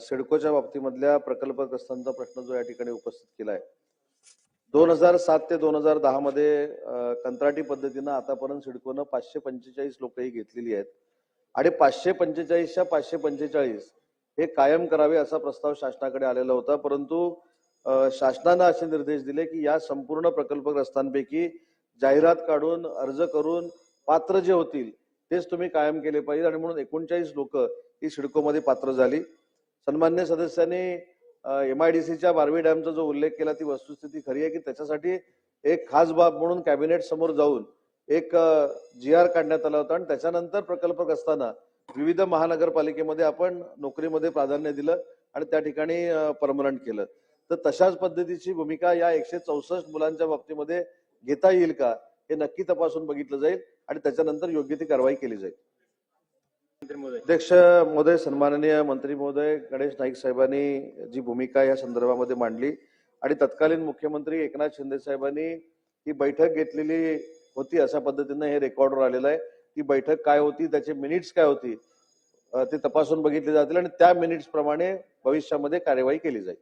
सिडकोच्या बाबतीमधल्या प्रकल्पग्रस्तांचा प्रश्न जो या ठिकाणी उपस्थित केला आहे दोन हजार सात ते दोन हजार दहा मध्ये कंत्राटी पद्धतीनं आतापर्यंत सिडकोनं पाचशे पंचेचाळीस लोक ही घेतलेली आहेत. आणि पाचशे पंचेचाळीसच्या पाचशे पंचेचाळीस हे कायम करावे असा प्रस्ताव शासनाकडे आलेला होता. परंतु शासनानं असे निर्देश दिले की या संपूर्ण प्रकल्पग्रस्तांपैकी जाहिरात काढून अर्ज करून पात्र जे होतील तेच तुम्ही कायम केले पाहिजे आणि म्हणून एकोणचाळीस लोक ही सिडकोमध्ये पात्र झाली. सन्मान्य सदस्यांनी एम आय डी सीच्या बारवी डॅमचा जो उल्लेख केला ती वस्तुस्थिती खरी आहे की त्याच्यासाठी एक खास बाब म्हणून कॅबिनेट समोर जाऊन एक जी आर काढण्यात आला होता. आणि त्याच्यानंतर प्रकल्पग्रस्तांना विविध महानगरपालिकेमध्ये आपण नोकरीमध्ये प्राधान्य दिलं आणि त्या ठिकाणी परमनंट केलं. तर तशाच पद्धतीची भूमिका या एकशे चौसष्ट मुलांच्या बाबतीमध्ये घेता येईल का हे नक्की तपासून बघितलं जाईल आणि त्याच्यानंतर योग्य ती कारवाई केली जाईल. अध्यक्ष महोदय सन्माननीय मंत्री महोदय गणेश नाईक साहेबांनी जी भूमिका या संदर्भामध्ये मांडली आणि तत्कालीन मुख्यमंत्री एकनाथ शिंदे साहेबांनी ही बैठक घेतलेली होती अशा पद्धतीनं हे रेकॉर्डवर आलेलं आहे. ती बैठक काय होती त्याचे मिनिट्स काय होती ते तपासून बघितले जातील आणि त्या मिनिट्स प्रमाणे भविष्यामध्ये कार्यवाही केली जाईल.